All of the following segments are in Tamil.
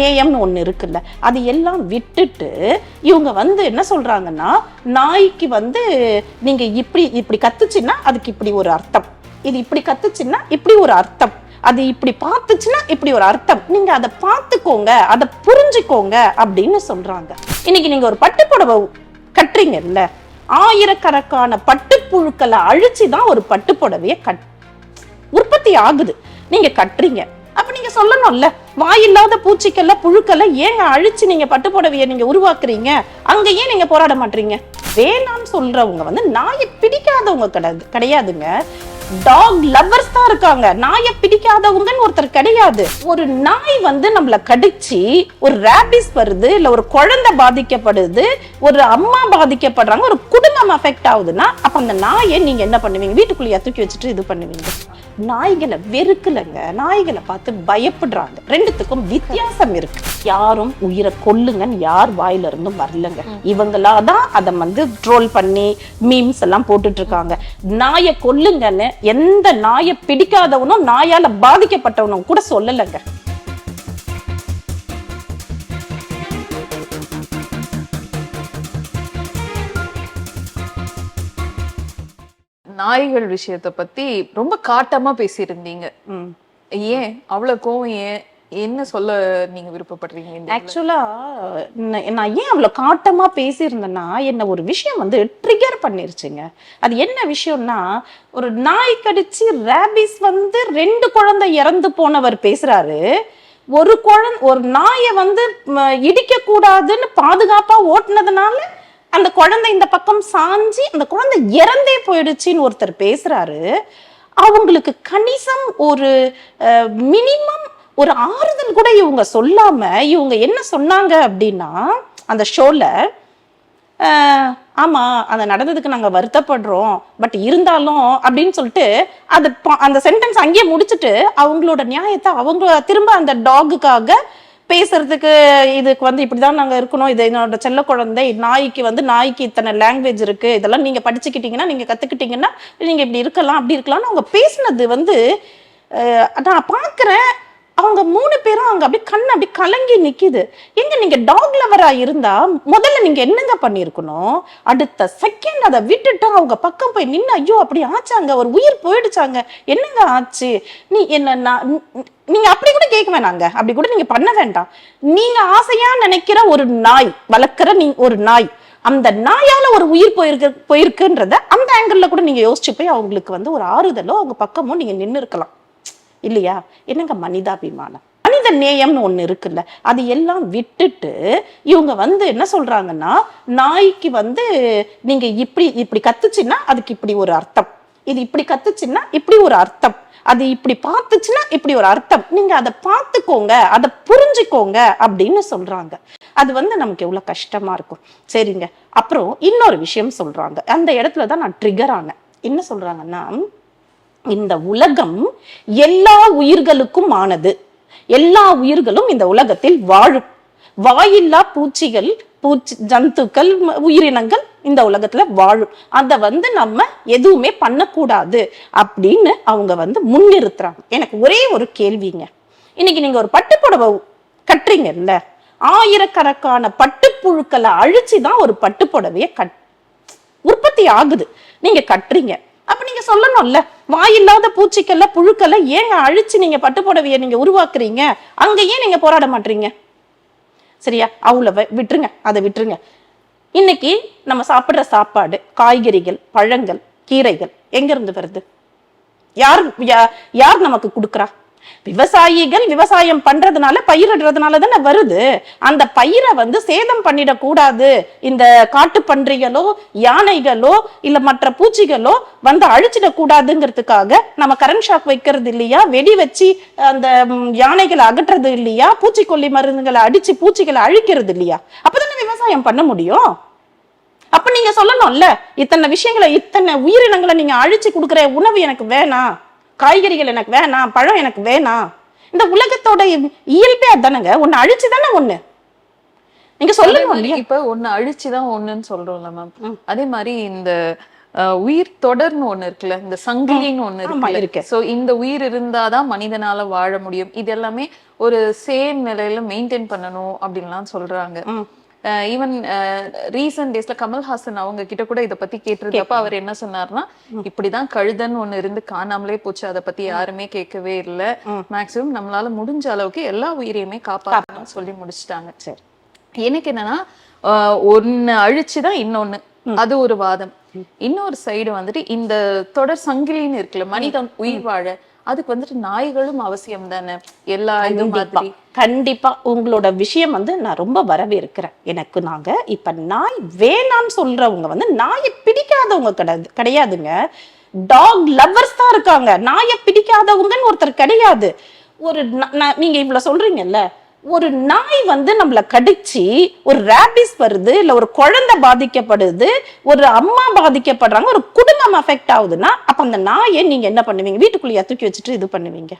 நேயம்னு ஒன்று இருக்குல்ல அது எல்லாம் விட்டுட்டு இவங்க வந்து என்ன சொல்றாங்கன்னா நாய்க்கு வந்து நீங்கள் இப்படி இப்படி கத்துச்சுன்னா அதுக்கு இப்படி ஒரு அர்த்தம். இது இப்படி கத்துச்சுன்னா இப்படி ஒரு அர்த்தம். அது இப்படி பார்த்துச்சுன்னா இப்படி ஒரு அர்த்தம். நீங்க அதை பார்த்துக்கோங்க அதை புரிஞ்சுக்கோங்க அப்படின்னு சொல்றாங்க. இன்னைக்கு நீங்க ஒரு பட்டுப்புடவை கட்டுறீங்கல்ல ஆயிரக்கணக்கான பட்டுப்புழுக்களை அழிச்சு தான் ஒரு பட்டுப்புடவைய கட் உற்பத்தி ஆகுது. நீங்க கட்டுறீங்க. அப்ப நீங்க சொல்லணும்ல வாயில்லாத பூச்சிக்கல்ல புழுக்கல்ல ஏங்க அழிச்சு நீங்க பட்டுப்புடவைய நீங்க உருவாக்குறீங்க? அங்க ஏன் நீங்க போராட மாட்டீங்க. வேணாம்னு சொல்றவங்க வந்து நாயை பிடிக்காதவங்க கிடையாது கிடையாதுங்க. டாக் லவ்வர்ஸ் தான் இருக்காங்க. நாயை பிடிக்காதவங்கன்னு ஒருத்தர் கிடையாது. ஒரு நாய் வந்து நம்மள கடிச்சு ஒரு ரேபிஸ் வருது இல்ல ஒரு குழந்தை பாதிக்கப்படுது ஒரு அம்மா பாதிக்கப்படுறாங்க ஒரு குடும்பம் அஃபெக்ட் ஆகுதுன்னா அப்ப அந்த நாயை நீங்க என்ன பண்ணுவீங்க? வீட்டுக்குள்ளேயே தூக்கி வச்சுட்டு இது பண்ணுவீங்க. நாய்களை வெறுக்கலைங்க. நாய்களை பார்த்து பயப்படுறாங்க. ரெண்டுத்துக்கும் வித்தியாசம் இருக்கு. யாரும் உயிரை கொல்லுங்கன்னு யார் வாயில இருந்தும் வரலங்க இவங்களா தான் அதை வந்து ட்ரோல் பண்ணி மீம்ஸ் எல்லாம் போட்டுட்டு இருக்காங்க நாயை கொல்லுங்கன்னு எந்த நாயை பிடிக்காதவனும் நாயால பாதிக்கப்பட்டவனும் கூட சொல்லலைங்க. நாய்கள் விஷயத்தை பத்தி ரொம்ப காட்டமா பேசியிருந்தீங்க. ஏன்? அவ்வளவு கோவம் ஏன்? என்ன சொல்ல நீங்க விருப்பப்படுறீங்க? ஆக்சுவலா நான் ஏன் அவ்வளவு காட்டமா பேசியிருந்தேன்னா என்ன ஒரு விஷயம் வந்து ட்ரிகர் பண்ணிருச்சுங்க. அது என்ன விஷயம்னா ஒரு நாய் கடிச்சு ரேபிஸ் வந்து ரெண்டு குழந்தை இறந்து போனவர் பேசுறாரு. ஒரு குழந்தை ஒரு நாயை வந்து இடிக்க கூடாதுன்னு பாதுகாப்பா ஓட்டுனதுனால அந்த குழந்தை இந்த பக்கம் சாஞ்சி அந்த குழந்தை இறந்தே போயிடுச்சுன்னு ஒருத்தர் பேசுறாரு. அவங்களுக்கு கணிசம் ஒரு மினிமம் ஒரு ஆறுதல் கூட இவங்க சொல்லாம இவங்க என்ன சொன்னாங்க அப்படின்னா அந்த ஷோல ஆமா அந்த நடந்ததுக்கு நாங்க வருத்தப்படுறோம் பட் இருந்தாலும் அப்படின்னு சொல்லிட்டு அது அந்த சென்டென்ஸ் அங்கேயே முடிச்சுட்டு அவங்களோட நியாயத்தை அவங்க திரும்ப அந்த டாகுக்காக பேசுறதுக்கு இதுக்கு வந்து இப்படிதான் நாங்க இருக்கணும். இது என்னோட செல்ல குழந்தை நாய்க்கு வந்து நாய்க்கு இத்தனை லாங்குவேஜ் இருக்கு. இதெல்லாம் நீங்க படிச்சுக்கிட்டீங்கன்னா நீங்க கத்துக்கிட்டீங்கன்னா நீங்க இப்படி இருக்கலாம் அப்படி இருக்கலாம்னு அவங்க பேசுனது வந்து நான் பாக்குறேன் அவங்க மூணு பேரும் அங்க அப்படியே கண் அப்படியே கலங்கி நிக்குது. எங்க நீங்க டாக் லவரா இருந்தா முதல்ல நீங்க என்னங்க பண்ணிருக்கணும்? அடுத்த செகண்ட் அதை விட்டுட்டு அவங்க பக்கம் போய் நின்று ஐயோ அப்படி ஆச்சாங்க. ஒரு உயிர் போயிடுச்சாங்க. என்னங்க ஆச்சு? நீ என்ன நீங்க அப்படி கூட கேட்க வேணாங்க. அப்படி கூட நீங்க பண்ண வேண்டாம். நீங்க ஆசையா நினைக்கிற ஒரு நாய் வளர்க்குற நீ ஒரு நாய் அந்த நாயால ஒரு உயிர் போயிருக்கு போயிருக்குன்றத அந்த ஆங்கிள் கூட நீங்க யோசிச்சு போய் அவங்களுக்கு வந்து ஒரு ஆறுதலோ அவங்க பக்கமோ நீங்க நின்று இருக்கலாம் இல்லையா? என்னங்க மனிதாபிமானம்? மனித நேயம்னு ஒன்று இருக்குல்ல அது எல்லாம் விட்டுட்டு இவங்க வந்து என்ன சொல்றாங்கன்னா நாய்க்கு வந்து நீங்க இப்படி இப்படி கத்துச்சுன்னா அதுக்கு இப்படி ஒரு அர்த்தம். இது இப்படி கத்துச்சுன்னா இப்படி ஒரு அர்த்தம். அது இப்படி பார்த்துச்சுன்னா இப்படி ஒரு அர்த்தம். நீங்க அதை பார்த்துக்கோங்க அதை புரிஞ்சுக்கோங்க அப்படின்னு சொல்றாங்க. அது வந்து நமக்கு எவ்வளவு கஷ்டமா இருக்கும். சரிங்க. அப்புறம் இன்னொரு விஷயம் சொல்றாங்க. அந்த இடத்துல தான் நான் ட்ரிகர் ஆனேன். என்ன சொல்றாங்கன்னா இந்த உலகம் எல்லா உயிர்களுக்கும் ஆனது. எல்லா உயிர்களும் இந்த உலகத்தில் வாழும். வாயில்லா பூச்சிகள் பூச்சி ஜந்துக்கள் உயிரினங்கள் இந்த உலகத்துல வாழும். அதை வந்து நம்ம எதுவுமே பண்ணக்கூடாது அப்படின்னு அவங்க வந்து முன்னிறுத்துறாங்க. எனக்கு ஒரே ஒரு கேள்விங்க. இன்னைக்கு நீங்க ஒரு பட்டுப்புடவை கட்டுறீங்கல்ல ஆயிரக்கணக்கான பட்டுப்புழுக்களை அழிச்சு தான் ஒரு பட்டுப்புடவைய கட் உற்பத்தி ஆகுது. நீங்க கட்டுறீங்க. நீங்க சொல்லணும்ல. வாயில்லாத பூச்சிக்கல்ல புழுக்கல்ல ஏங்க அழிச்சு நீங்க பட்டுப்புடவைய நீங்க உருவாக்குறீங்க? அங்க ஏன் நீங்க போராட மாட்டீங்க. சரியா? அவ்வளவு விட்டுருங்க. அதை விட்டுருங்க. இன்னைக்கு நம்ம சாப்பிடுற சாப்பாடு காய்கறிகள் பழங்கள் கீரைகள் எங்க இருந்து வருது? யார் யார் நமக்கு கொடுக்குறா? விவசாயிகள் விவசாயம் பண்றதுனால பயிரிடுறதுனால தானே வருது. அந்த பயிரை வந்து சேதம் பண்ணிடக்கூடாது இந்த காட்டு பன்றிகளோ யானைகளோ இல்ல மற்ற பூச்சிகளோ வந்து அழிச்சிடக்கூடாதுங்கிறதுக்காக நம்ம கரண்ட் ஷாக் வைக்கிறது இல்லையா? வெடி வச்சு அந்த யானைகளை அகற்றுறது இல்லையா? பூச்சிக்கொல்லி மருந்துகளை அடிச்சு பூச்சிகளை அழிக்கிறது இல்லையா? அப்பதானே விவசாயம் பண்ண முடியும். அப்ப நீங்க சொல்லணும்ல இத்தனை விஷயங்களை இத்தனை உயிரினங்களை நீங்க அழிச்சு கொடுக்குற உணவு எனக்கு வேணாம். காய்கறிகள் எனக்கு வேணாம் பழம் எனக்கு வேணாம். இந்த உலகத்தோட இயல்பே அதானங்க. ஒண்ணு அழிச்சு தானே ஒண்ணு? நீங்க இல்லையா? இப்ப ஒண்ணு அழிச்சுதான் ஒண்ணுன்னு சொல்றோம்ல மேம். அதே மாதிரி இந்த உயிர் தொடர்னு ஒண்ணு இருக்குல்ல இந்த சங்கிலின்னு ஒண்ணு இருக்கு. சோ இந்த உயிர் இருந்தாதான் மனிதனால வாழ முடியும். இது எல்லாமே ஒரு சேம் நிலையில மெயின்டைன் பண்ணணும் அப்படின்லாம் சொல்றாங்க. ஈவன் ரீசன்ட் டேஸ்ல கமல்ஹாசன் அவங்க கிட்ட கூட இத பத்தி கேட்டிருந்தப்ப அவர் என்ன சொன்னார்னா இப்படிதான் கழுதன் ஒண்ணு இருந்து காணாமலே போச்சு. அதை பத்தி யாருமே கேட்கவே இல்ல. மேக்சிமம் நம்மளால முடிஞ்ச அளவுக்கு எல்லா உயிரையுமே காப்பாற்றணும்னு சொல்லி முடிச்சிட்டாங்க. சரி. எனக்கு என்னன்னா ஒண்ணு அழிச்சுதான் இன்னொன்னு. அது ஒரு வாதம். இன்னொரு சைடு வந்துட்டு இந்த தொடர் சங்கிலின்னு இருக்குல்ல மனிதன் உயிர் வாழ அதுக்கு வந்துட்டு நாய்களும் அவசியம் தானே? எல்லா இது கண்டிப்பா. மாதிரி. கண்டிப்பா. உங்களோட விஷயம் வந்து நான் ரொம்ப வரவேற்கிறேன். எனக்கு நாங்க இப்ப நாய் வேணாம்னு சொல்றவங்க வந்து நாயை பிடிக்காதவங்க கிடையாது கிடையாதுங்க. டாக் லவ்வர்ஸ் தான் இருக்காங்க. நாயை பிடிக்காதவங்கன்னு ஒருத்தர் கிடையாது. ஒரு நீங்க இவ்வளவு சொல்றீங்கல்ல ஒரு நாய் வந்து நம்மள கடிச்சு ஒரு ரேபிஸ் வருது இல்ல ஒரு குழந்தை பாதிக்கப்படுது ஒரு அம்மா பாதிக்கப்படுறாங்க ஒரு குடும்பம் அஃபெக்ட் ஆகுதுன்னா அப்போ அந்த நாயை நீங்க என்ன பண்ணுவீங்க? வீட்டுக்குள்ளேயே தூக்கி வச்சுட்டு இது பண்ணுவீங்க.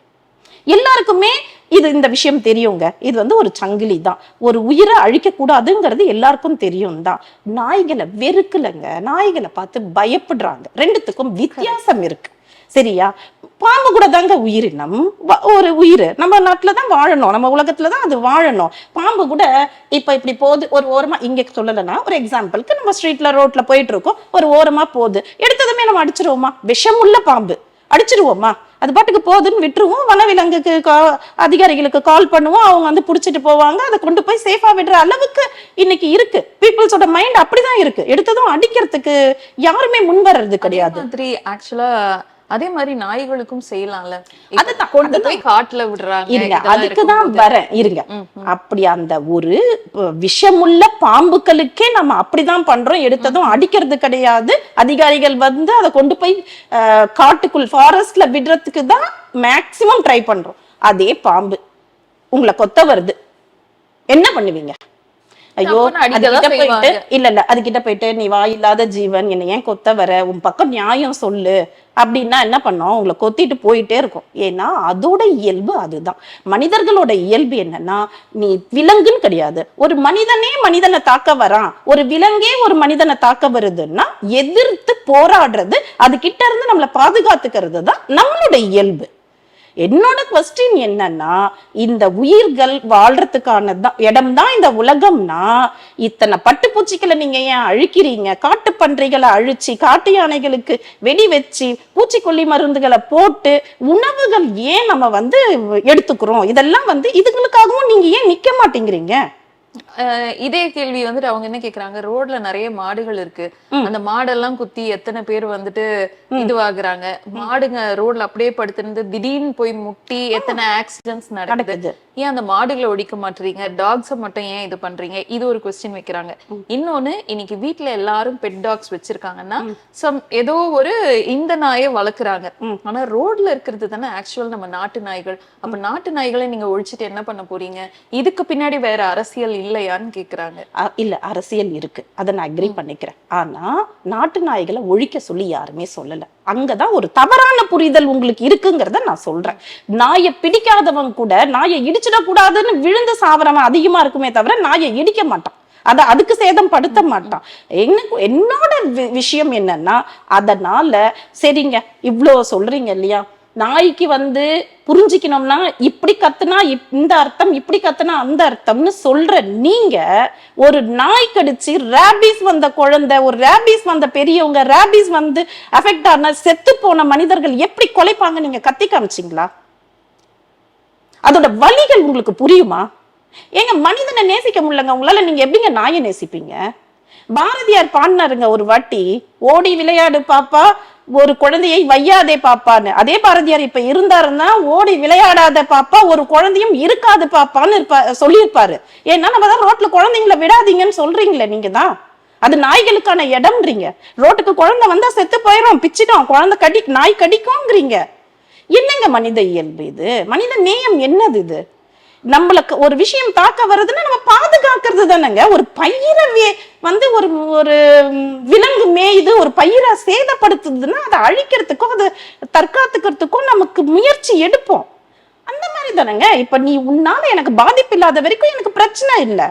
எல்லாருக்குமே இது இந்த விஷயம் தெரியுங்க. இது வந்து ஒரு சங்கிலி தான். ஒரு உயிரை அழிக்கக்கூடாதுங்கிறது எல்லாருக்கும் தெரியும் தான். நாய்களை வெறுக்கலைங்க. நாய்களை பார்த்து பயப்படுறாங்க. ரெண்டுத்துக்கும் வித்தியாசம் இருக்கு. சரியா? பாம்பு கூட தாங்க உயிரினம். ஒரு உயிர். நம்ம நாட்டில் தான் வாழணும். நம்ம உலகத்தில் தான் அது வாழணும். பாம்பு கூட இப்போ இப்படி போகுது ஒரு ஓரமாக இங்கே சொல்லலைன்னா ஒரு எக்ஸாம்பிளுக்கு நம்ம ஸ்ட்ரீட்டில் ரோட்டில் போயிட்டு இருக்கோம் ஒரு ஓரமாக போகுது. எடுத்ததுமே நம்ம அடிச்சிருவோமா? விஷமுள்ள பாம்பு. அடிச்சிருவோமா? அது பாட்டுக்கு போகுதுன்னு விட்டுருவோம். வனவிலங்குக்கு கா- அதிகாரிகளுக்கு கால் பண்ணுவோம். அவங்க வந்து பிடிச்சிட்டு போவாங்க. அதை கொண்டு போய் சேஃபாக விடுற அளவுக்கு இன்னைக்கு இருக்கு. பீப்புள்ஸோட மைண்ட் அப்படிதான் இருக்கு. எடுத்ததும் அடிக்கிறதுக்கு யாருமே முன் வர்றது கிடையாது. த்ரீ ஆக்சுவலாக அதே மாதிரி நாய்களுக்கும் செய்யலாம்ல. அதுதான், கொண்டு போய் காட்டுல விடுறாங்க அதுக்கு தான். வரேன். இருங்க. அப்படி அந்த ஒரு விஷமுள்ள பாம்புகளுக்கே நம்ம அப்படிதான் பண்றோம். எடுத்ததும் அடிக்கிறது கிடையாது. அதிகாரிகள் வந்து அதை கொண்டு போய் காட்டுக்குள் ஃபாரஸ்ட்ல விடுறதுக்கு தான் மேக்சிமம் ட்ரை பண்றோம். அதே பாம்பு. உங்களை கொத்த வருது. என்ன பண்ணுவீங்க? ஐயோ தப்புன்னு அது அடிக்கதான் கிட்ட போயிட்டு. இல்ல இல்ல அது கிட்ட போயிட்டு நீ வாயில்லாத ஜீவன் என்னை ஏன் கொத்த வர? உன் பக்கம் நியாயம் சொல்லு. அப்படின்னா என்ன பண்ணோம்? உங்களை கொத்திட்டு போயிட்டே இருக்கும். ஏன்னா அதோட இயல்பு அதுதான். மனிதர்களோட இயல்பு என்னன்னா நீ விலங்குன்னு கிடையாது. ஒரு மனிதனே மனிதனை தாக்க வரான். ஒரு விலங்கே ஒரு மனிதனை தாக்க வருதுன்னா எதிர்த்து போராடுறது அது கிட்ட இருந்து நம்மளை பாதுகாத்துக்கிறது தான் நம்மளோட இயல்பு. என்னோட கொஸ்டின் என்னன்னா இந்த உயிர்கள் வாழ்றதுக்கான தான் இடம் தான் இந்த உலகம்னா இத்தனை பட்டுப்பூச்சிகளை நீங்க ஏன் அழிக்கிறீங்க? காட்டு பன்றிகளை அழிச்சு காட்டு யானைகளுக்கு வெடி வச்சு பூச்சிக்கொல்லி மருந்துகளை போட்டு உணவுகள் ஏன் நம்ம வந்து எடுத்துக்கிறோம்? இதெல்லாம் வந்து இதுகளுக்காகவும் நீங்க ஏன் நிக்க மாட்டேங்கிறீங்க? இதே கேள்வி வந்துட்டு அவங்க என்ன கேக்குறாங்க? ரோட்ல நிறைய மாடுகள் இருக்கு. அந்த மாடெல்லாம் குத்தி எத்தனை பேர் வந்துட்டு இதுவாகுறாங்க? மாடுங்க ரோட்ல அப்படியே படுத்திருந்து திடீர்னு போய் முட்டி எத்தனை ஆக்சிடென்ட்ஸ் நடக்குது? ஏன் அந்த மாடுகளை ஒழிக்க மாட்டீங்க டாக்ஸ மட்டும் ஏன் இது பண்றீங்க? இது ஒரு கொஸ்டின் வைக்கிறாங்க. இன்னொன்னு இன்னைக்கு வீட்ல எல்லாரும் பெட் டாக்ஸ் வச்சிருக்காங்கன்னா சம் ஏதோ ஒரு இந்த நாயை வளர்க்குறாங்க. ஆனா ரோட்ல இருக்கிறது தானே ஆக்சுவல் நம்ம நாட்டு நாய்கள். அப்ப நாட்டு நாய்களை நீங்க ஒழிச்சிட்டு என்ன பண்ண போறீங்க? இதுக்கு பின்னாடி வேற அரசியல் இல்லையான்னு கேக்குறாங்க. அ- இல்ல அரசியல் இருக்கு. அதை நான் அக்ரி பண்ணிக்கிறேன். ஆனா நாட்டு நாய்களை ஒழிக்க சொல்லி யாருமே சொல்லல. அங்கதான் ஒரு தவறான புரிதல் உங்களுக்கு இருக்குங்கிறத நான் சொல்றேன். நாயை பிடிக்காதவன் கூட நாயை இடிச்சிடக்கூடாதுன்னு விழுந்து சாவறவன் அதிகமா இருக்குமே தவிர நாயை இடிக்க மாட்டான். அத அதுக்கு சேதம் படுத்த மாட்டான். எனக்கு என்னோட விஷயம் என்னன்னா அதனால சரிங்க இவ்ளோ சொல்றீங்க இல்லையா? நாய்க்கு வந்து புரிஞ்சுக்கணும்னா இப்படி கத்துனா இப்- இந்த அர்த்தம் இப்படி கத்துனா அந்த அர்த்தம்னு சொல்ற நீங்க ஒரு நாய் கடிச்சு ரேபிஸ் வந்த குழந்தை ஒரு ரேபிஸ் வந்த பெரியவங்க ரேபிஸ் வந்து அஃபெக்ட் ஆன செத்து போன மனிதர்கள் எப்படி கொலைப்பாங்க நீங்க கத்தி காமிச்சிங்களா? அதோட வலிகள் உங்களுக்கு புரியுமா? ஏங்க மனிதனை நேசிக்க முடியலங்க உங்களால நீங்க எப்படிங்க நாயை நேசிப்பீங்க? பாரதியார் பாடினாருங்க ஒரு வாட்டி ஓடி விளையாடு பாப்பா ஒரு குழந்தையை வையாதே பாப்பான்னு. அதே பாரதியார் இப்ப இருந்தாருன்னா ஓடி விளையாடாத பாப்பா ஒரு குழந்தையும் இருக்காது பாப்பான்னு இருப்பா சொல்லியிருப்பாரு. ஏன்னா நம்ம தான் ரோட்ல குழந்தைங்கள விடாதீங்கன்னு சொல்றீங்களே நீங்க தான். அது நாய்களுக்கான இடம்ன்றீங்க. ரோட்டுக்கு குழந்தை வந்தா செத்து போயிடும் பிச்சிடும் குழந்தை கடி நாய் கடிக்கும்ங்கிறீங்க. என்னங்க மனித இயல்பு இது? மனித நேயம் என்னது இது? நம்மளுக்கு ஒரு விஷயம் தாக்க வருதுன்னா நம்ம பாதுகாக்கிறது தானேங்க. ஒரு பயிரை வந்து ஒரு ஒரு விலங்கு மேயுது ஒரு பயிரை சேதப்படுத்துதுன்னா அதை அழிக்கிறதுக்கும் அதை தற்காத்துக்கிறதுக்கும் நமக்கு முயற்சி எடுப்போம். அந்த மாதிரி தானேங்க. இப்ப நீ உன்னால எனக்கு பாதிப்பு இல்லாத வரைக்கும் எனக்கு பிரச்சனை இல்லை.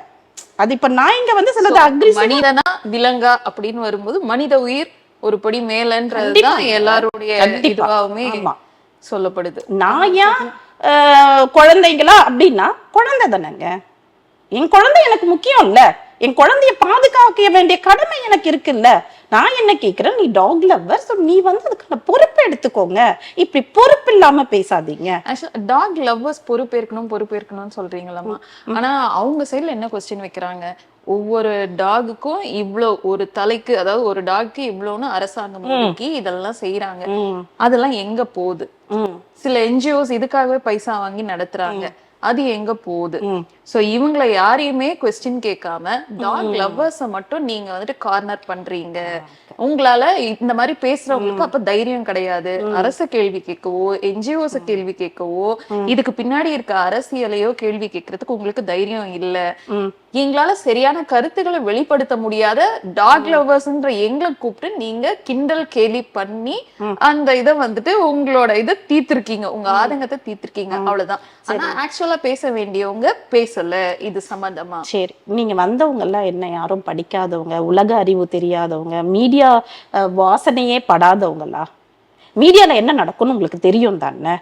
அது இப்ப நான் இங்க வந்து சிலது அக்ரி மனிதனா விலங்கா அப்படின்னு வரும்போது மனித உயிர் ஒரு படி மேலன்றதுதான். எல்லாருடைய. சொல்லப்படுது. நாயா அஹ், குழந்தைங்களா அப்படின்னா குழந்தை தானேங்க. என் குழந்தை எனக்கு முக்கியம் இல்லை என் குழந்தைய பாதுகாக்க வேண்டிய கடமை எனக்கு இருக்குல்ல. நான் என்ன கேக்குறேன்? நீ டாக் லவ்வர் ஸோ நீ வந்து அதுக்கான பொறுப்பு எடுத்துக்கோங்க. இப்படி பொறுப்பு இல்லாம பேசாதீங்க. டாக் லவ்வர்ஸ் பொறுப்பேற்கணும் பொறுப்பேற்கணும்னு சொல்றீங்களாமா ஆனா அவங்க சைடுல என்ன கொஸ்டின் வைக்கிறாங்க? ஒவ்வொரு டாகுக்கும் இவ்ளோ ஒரு தலைக்கு அதாவது ஒரு டாக்கு இவ்ளோன்னு அரசாங்கம் ஒதுக்கி இதெல்லாம் செய்யறாங்க அதெல்லாம் எங்க போகுது? சில என்ஜிஓஸ் இதுக்காகவே பைசா வாங்கி நடத்துறாங்க. அது எங்க போகுது. சோ இவங்கள யாரையுமே கொஸ்டின் கேட்காம டாக் லவ்வர்ஸ மட்டும் நீங்க வந்துட்டு கார்னர் பண்றீங்க. உங்களால இந்த மாதிரி பேசுறவங்களுக்கு அப்ப தைரியம் கிடையாது. அரச கேள்வி கேட்கவோ என்ஜிஓஸ கேள்வி கேட்கவோ இதுக்கு பின்னாடி இருக்க அரசியலையோ கேள்வி கேட்கறதுக்கு உங்களுக்கு தைரியம் இல்ல. எங்களால சரியான கருத்துக்களை வெளிப்படுத்த முடியாத டாக் லவ்வர்ஸ்ன்ற எங்களை கூப்பிட்டு நீங்க கிண்டல் கேலி பண்ணி அந்த இத வந்துட்டு உங்களோட இதை தீர்த்திருக்கீங்க. உங்க ஆதங்கத்தை தீர்த்திருக்கீங்க. அவ்வளவுதான். ஆனா ஆக்சுவலா பேச வேண்டியவங்க பேசல. இது சம்பந்தமா? சரி. நீங்க வந்தவங்க எல்லாம் என்ன யாரும் படிக்காதவங்க உலக அறிவு தெரியாதவங்க மீடியா வாசனையே படாதவங்களா? மீடியால என்ன நடக்கும்னு உங்களுக்கு தெரியும் தானே?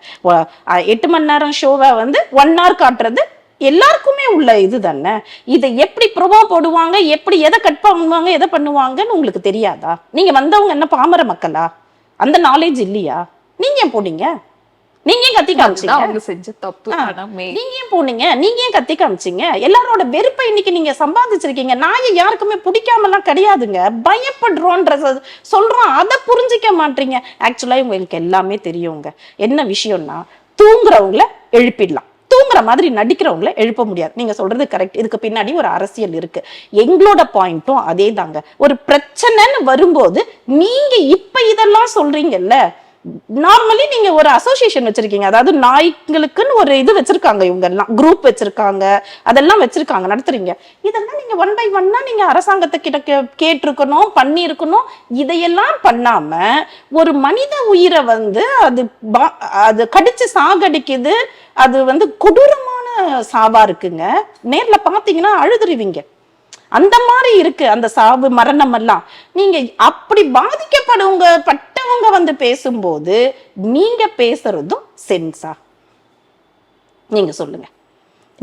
எட்டு மணி நேரம் ஷோவை வந்து ஒன் ஹவர் காட்டுறது எல்லாருக்குமே உள்ள இது தானே? இதை எப்படி ப்ரொமோ போடுவாங்க? எப்படி எதை கட் பண்ணுவாங்க? எதை பண்ணுவாங்கன்னு உங்களுக்கு தெரியாதா? நீங்க வந்தவங்க என்ன பாமர மக்களா? அந்த நாலேஜ் இல்லையா? நீங்க ஏன் போனீங்க? நீங்க ஏன் கத்தி காமிச்சீங்க? அவங்க செஞ்ச தப்பு நீங்க ஏன் போனீங்க? நீங்க ஏன் கத்தி காமிச்சீங்க? எல்லாரோட வெறுப்பை இன்னைக்கு நீங்க சம்பாதிச்சிருக்கீங்க. நாயை யாருக்குமே பிடிக்காமலாம் கிடையாதுங்க. பயப்படுறோன்ற சொல்றோம். அதை புரிஞ்சிக்க மாட்டீங்க. ஆக்சுவலா உங்களுக்கு எல்லாமே தெரியுங்க. என்ன விஷயம்னா தூங்குறவங்கள எழுப்பிடலாம். தூங்குற மாதிரி நடிக்கிறவங்கள எழுப்ப முடியாது. நீங்க சொல்றது கரெக்ட் இதுக்கு பின்னாடி ஒரு அரசியல் இருக்கு. எங்களோட பாயிண்ட்டும் அதே தாங்க ஒரு பிரச்சனைன்னு வரும்போது நீங்க இப்ப இதெல்லாம் சொல்றீங்கல்ல நார்மலி நீங்க ஒரு அசோசியேஷன் வச்சிருக்கீங்க. அதாவது நாய்களுக்குன்னு ஒரு இது வச்சிருக்காங்க இவங்க எல்லாம் குரூப் வச்சிருக்காங்க. அதெல்லாம் வச்சிருக்காங்க. நடத்துறீங்க. இதெல்லாம் நீங்க ஒன் பை ஒன்னா நீங்க அரசாங்கத்தை கிட்ட கே- கேட்டிருக்கணும் பண்ணியிருக்கணும். இதையெல்லாம் பண்ணாம ஒரு மனித உயிரை வந்து அது பா- அது கடிச்சு சாகடிக்குது. அது வந்து கொடூரமான சாவா இருக்குங்க. நேர்ல பாத்தீங்கன்னா அழுதுருவீங்க. அந்த மாதிரி இருக்கு அந்த சாவு மரணம் எல்லாம். நீங்க அப்படி பாதிக்கப்படுவங்க பட் அவங்க வந்து பேசும்போது நீங்க பேசுறதும் சென்ஸா நீங்க சொல்லுங்க.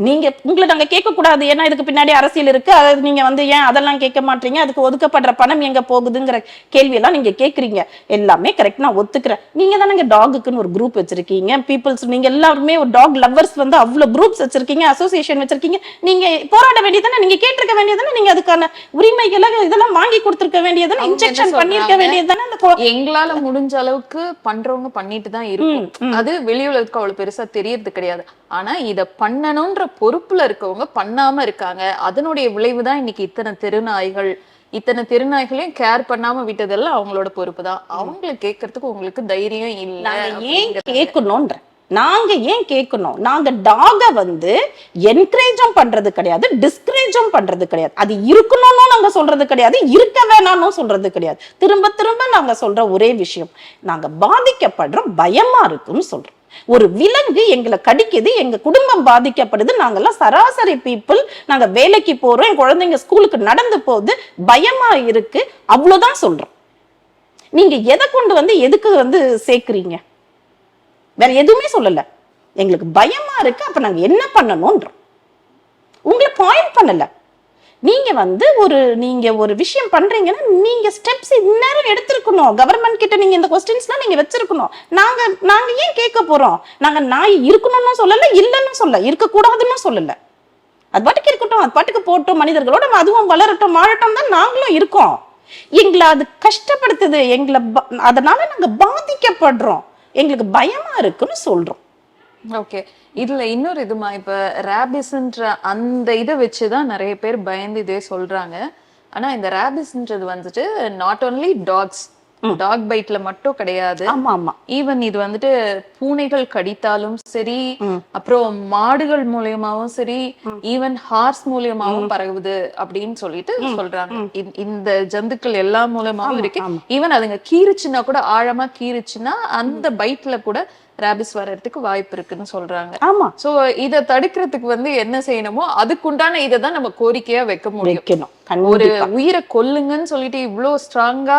நீங்க உங்களை நாங்க கேட்க கூடாது ஏன்னா இதுக்கு பின்னாடி அரசியல் இருக்கு. அதாவது நீங்க வந்து ஏன் அதெல்லாம் கேட்க மாட்டீங்க? அதுக்கு ஒதுக்கப்படுற பணம் எங்க போகுதுங்கிற கேள்வி எல்லாம் நீங்க கேக்குறீங்க எல்லாமே கரெக்ட் நான் ஒத்துக்கிறேன். நீங்க தானங்க டாகுக்குன்னு ஒரு குரூப் வச்சிருக்கீங்க. பீப்புள்ஸ் நீங்க எல்லாருமே ஒரு டாக் லவ்வர்ஸ் வந்து அவ்வளவு குரூப்ஸ் வச்சிருக்கீங்க அசோசியேஷன் வச்சிருக்கீங்க. நீங்க போராட வேண்டியதானே நீங்க கேட்டிருக்க வேண்டியதானே நீங்க அதுக்கான உரிமைகளை இதெல்லாம் வாங்கி கொடுத்திருக்க வேண்டியதானே இன்ஜெக்ஷன் பண்ணிருக்க? வேண்டியதானே அந்த எங்களால முடிஞ்ச அளவுக்கு பண்றவங்க பண்ணிட்டு தான் இருக்கும். அது வெளியுலகத்துக்கு அவ்வளவு பெருசா தெரியறது கிடையாது. ஆனா இத பண்ணணும்ன்ற பொறுப்புல இருக்கவங்க பண்ணாம இருக்காங்க. அதனுடைய விளைவுதான் இன்னைக்கு இத்தனை தெருநாய்கள். இத்தனை தெருநாய்களையும் கேர் பண்ணாம விட்டதெல்லாம் அவங்களோட பொறுப்பு தான் அவங்களை கேட்கறதுக்கு உங்களுக்கு தைரியம் இல்ல ஏன். கேட்கணும்ன்ற. நாங்க ஏன் கேட்கணும்? நாங்க டாக வந்து என்கரேஜும் பண்றது கிடையாது டிஸ்கரேஜும் பண்றது கிடையாது. அது இருக்கணும்னு நாங்க சொல்றது கிடையாது இருக்க வேணாம்னு சொல்றது கிடையாது. திரும்ப திரும்ப நாங்க சொல்ற ஒரே விஷயம் நாங்க பாதிக்கப்படுறோம் பயமா இருக்குன்னு சொல்றோம். ஒரு விலங்கு எங்களை கடிக்குது எங்க குடும்பம் பாதிக்கப்படுது நாங்கெல்லாம் சராசரி பீப்புள் நாங்க வேலைக்கு போறோம் என் குழந்தைங்க ஸ்கூலுக்கு நடந்து போகுது பயமா இருக்கு அவ்வளவுதான் சொல்றோம். நீங்க எதை கொண்டு வந்து எதுக்கு வந்து சேர்க்குறீங்க? வேற எதுவுமே சொல்லல. எங்களுக்கு பயமா இருக்கு அப்ப நாங்க என்ன பண்ணணும்ன்றோம் உங்களை பாயிண்ட் பண்ணல. நீங்கள் வந்து ஒரு நீங்கள் ஒரு விஷயம் பண்ணுறீங்கன்னா நீங்கள் ஸ்டெப்ஸ் இந்நேரம் எடுத்திருக்கணும். கவர்மெண்ட் கிட்ட நீங்கள் இந்த கொஸ்டின்ஸ்லாம் நீங்கள் வச்சிருக்கணும். நாங்கள் நாங்கள் ஏன் கேட்க போகிறோம் நாங்கள் நாய் இருக்கணும்னு சொல்லலை இல்லைன்னு சொல்ல இருக்கக்கூடாதுன்னு சொல்லலை. அது பாட்டுக்கு இருக்கட்டும் அது பாட்டுக்கு போட்டோம் மனிதர்களோட அதுவும் வளரட்டும் வாழட்டும் தான் நாங்களும் இருக்கோம். எங்களை அது கஷ்டப்படுத்துது எங்களை ப- அதனால நாங்கள் பாதிக்கப்படுறோம். எங்களுக்கு பயமா இருக்குன்னு சொல்றோம். ஓகே இதுல இன்னொரு இதுமா இப்ப ரேபிஸ்ன்ற அந்த இதை வச்சுதான் நிறைய பேர் பயந்து இதே சொல்றாங்க. ஆனா இந்த ரேபிஸ்ன்றது வந்துட்டு நாட் only டாக்ஸ் டாக் பைட்ல மட்டும் கிடையாது. ஆமா ஆமா. ஈவன் இது வந்துட்டு பூனைகள் கடித்தாலும் சரி அப்புறம் மாடுகள் மூலியமாவும் சரி ஈவன் ஹார்ஸ் மூலியமாவும் பரவுது அப்படின்னு சொல்லிட்டு சொல்றாங்க. இந்த- ஜந்துக்கள் எல்லா மூலமாவும் இருக்கு. ஈவன் அதுங்க கீறுச்சுன்னா கூட ஆழமா கீறுச்சுன்னா அந்த பைட்ல கூட ரேபிஸ் வர்றதுக்கு வாய்ப்பு இருக்குன்னு சொல்றாங்க. ஆமா. சோ இத தடுக்கிறதுக்கு வந்து என்ன செய்யணுமோ அதுக்குண்டான இதை தான் நம்ம கோரிக்கையா வைக்க முடியும். ஒரு உயிரை கொல்லுங்கன்னு சொல்லிட்டு இவ்ளோ ஸ்ட்ராங்கா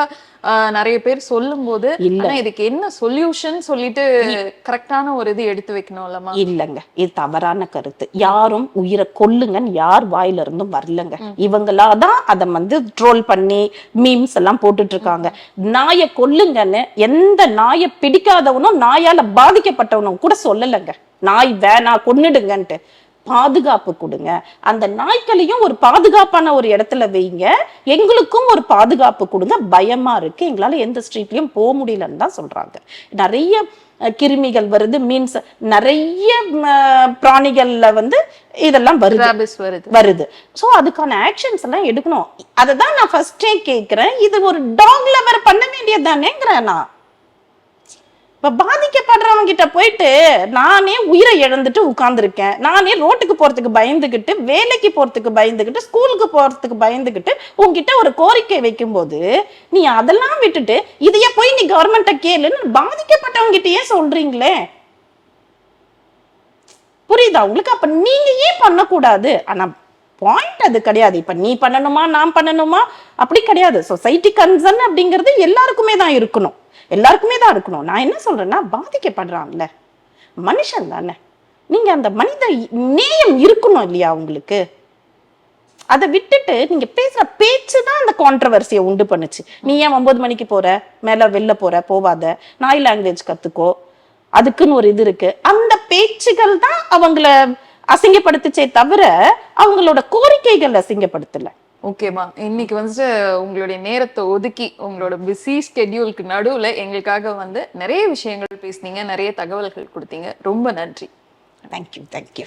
நிறைய பேர் சொல்லும்போது இல்ல. ஆனா இதுக்கு என்ன சொல்யூஷன் சொல்லிட்டு கரெக்டான ஒரு இது எடுத்து வைக்கணும்லமா இல்லைங்க. இது தவறான கருத்து. யாரும் உயிரை கொல்லுங்கன்னு யார் வாயில இருந்தும் வரலங்க இவங்களா தான் அதை வந்து ட்ரோல் பண்ணி மீம்ஸ் எல்லாம் போட்டுட்டு இருக்காங்க நாயை கொல்லுங்கன்னு எந்த நாயை பிடிக்காதவனும் நாயால பாதிக்கப்பட்டவனும் கூட சொல்லலைங்க. நாய் வேணா கொன்னுடுங்கன்ட்டு. பாதுகாப்பு கொடுங்க. அந்த நாய்க்களையும் ஒரு பாதுகாப்பான ஒரு இடத்துல வைங்க. எங்களுக்கும் ஒரு பாதுகாப்பு கொடுங்க. பயமா இருக்கு. எங்களால எந்த ஸ்ட்ரீட்லயும் போக முடியலன்னு தான் சொல்றாங்க. நிறைய கிருமிகள் வருது. மீன்ஸ் நிறைய பிராணிகள்ல வந்து இதெல்லாம் வருது. வருது. சோ அதுக்கான ஆக்ஷன்ஸ் எல்லாம் எடுக்கணும். அதை தான் நான் ஃபர்ஸ்டே கேக்குறேன். இது ஒரு டாக் லவர் பண்ண வேண்டியதுதானேங்கிறேன் நான். இப்போ பாதிக்கப்படுறவங்க கிட்ட போயிட்டு நானே உயிரை இழந்துட்டு உட்காந்துருக்கேன் நானே ரோட்டுக்கு போகிறதுக்கு பயந்துக்கிட்டு வேலைக்கு போகிறதுக்கு பயந்துக்கிட்டு ஸ்கூலுக்கு போகிறதுக்கு பயந்துக்கிட்டு உங்ககிட்ட ஒரு கோரிக்கை வைக்கும்போது நீ அதெல்லாம் விட்டுட்டு இதையே போய் நீ கவர்மெண்ட்ட கேளுன்னு பாதிக்கப்பட்டவங்ககிட்டயே சொல்கிறீங்களே புரியுதா உங்களுக்கு? அப்போ நீங்கள் ஏன் பண்ணக்கூடாது. ஆனால் பாயிண்ட் அது கிடையாது. இப்போ நீ பண்ணணுமா நான் பண்ணணுமா? அப்படி கிடையாது. சொசைட்டி கன்சர்ன் அப்படிங்கிறது எல்லாருக்குமே தான் இருக்கணும். எல்லாருக்குமே தான் இருக்கணும். நான் என்ன சொல்றேன்னா பாதிக்கப்படுறான்ல மனுஷன் தானே. நீங்க அந்த மனித நேயம் இருக்கணும் இல்லையா உங்களுக்கு? அதை விட்டுட்டு நீங்க பேசுற பேச்சு தான் அந்த கான்ட்ரவர்சியை உண்டு பண்ணுச்சு. நீ ஏன் ஒன்பது மணிக்கு போற? மேல வெளில போற? போவாத. நாய் லாங்குவேஜ் கத்துக்கோ. அதுக்குன்னு ஒரு இது இருக்கு. அந்த பேச்சுகள் தான் அவங்கள அசிங்கப்படுத்துச்சே தவிர அவங்களோட கோரிக்கைகள் அசிங்கப்படுத்தலை. ஓகேம்மா இன்னைக்கு வந்துட்டு உங்களுடைய நேரத்தை ஒதுக்கி உங்களோட பிஸி ஸ்கெட்யூலுக்கு நடுவில் எங்களுக்காக வந்து நிறைய விஷயங்கள் பேசுனீங்க நிறைய தகவல்கள் கொடுத்தீங்க. ரொம்ப நன்றி. Thank you thank you